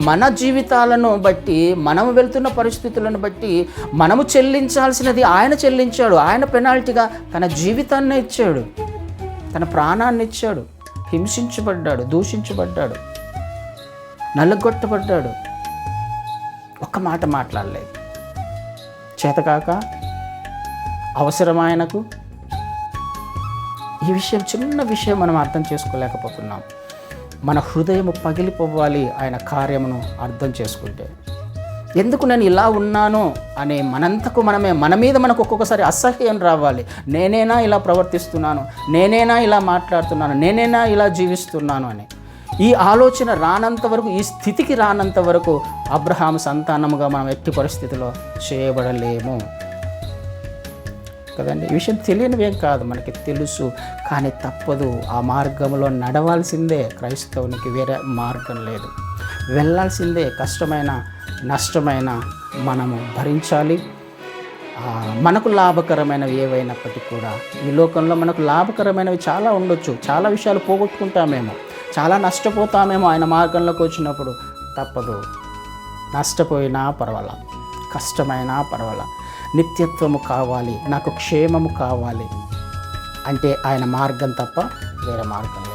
మన జీవితాలను బట్టి మనం వెళ్తున్న పరిస్థితులను బట్టి మనము చెల్లించాల్సినది ఆయన చెల్లించాడు. ఆయన పెనాల్టీగా తన జీవితాన్ని ఇచ్చాడు. తన ప్రాణాన్ని ఇచ్చాడు. హింసించబడ్డాడు దూషించబడ్డాడు నల్లగొట్టబడ్డాడు ఒక్క మాట మాట్లాడలేదు. చేతకాక అవసరం ఆయనకు ఈ విషయం చిన్న విషయం మనం అర్థం చేసుకోలేకపోతున్నాం. మన హృదయము పగిలిపోవాలి ఆయన కార్యమును అర్థం చేసుకుంటే. ఎందుకు నేను ఇలా ఉన్నాను అనే మనంతకు మనమే మన మీద మనకు ఒక్కొక్కసారి అసహ్యం రావాలి. నేనేనా ఇలా ప్రవర్తిస్తున్నాను? నేనేనా ఇలా మాట్లాడుతున్నాను? నేనేనా ఇలా జీవిస్తున్నాను అని. ఈ ఆలోచన రానంత వరకు ఈ స్థితికి రానంత వరకు అబ్రహాం సంతానముగా మనం ఎట్టి పరిస్థితిలో చేయబడలేము. కదండి. ఈ విషయం తెలియనివేం కాదు మనకి తెలుసు. కానీ తప్పదు ఆ మార్గంలో నడవాల్సిందే క్రైస్తవునికి వేరే మార్గం లేదు. వెళ్ళాల్సిందే కష్టమైన నష్టమైన మనము భరించాలి. మనకు లాభకరమైనవి ఏవైనప్పటికీ కూడా ఈ లోకంలో మనకు లాభకరమైనవి చాలా ఉండొచ్చు. చాలా విషయాలు పోగొట్టుకుంటామేమో. చాలా నష్టపోతామేమో ఆయన మార్గంలోకి వచ్చినప్పుడు. తప్పదు. నష్టపోయినా పర్వాలా. కష్టమైనా పర్వాలా. నిత్యత్వము కావాలి నాకు క్షేమము కావాలి. అంటే ఆయన మార్గం తప్ప వేరే మార్గం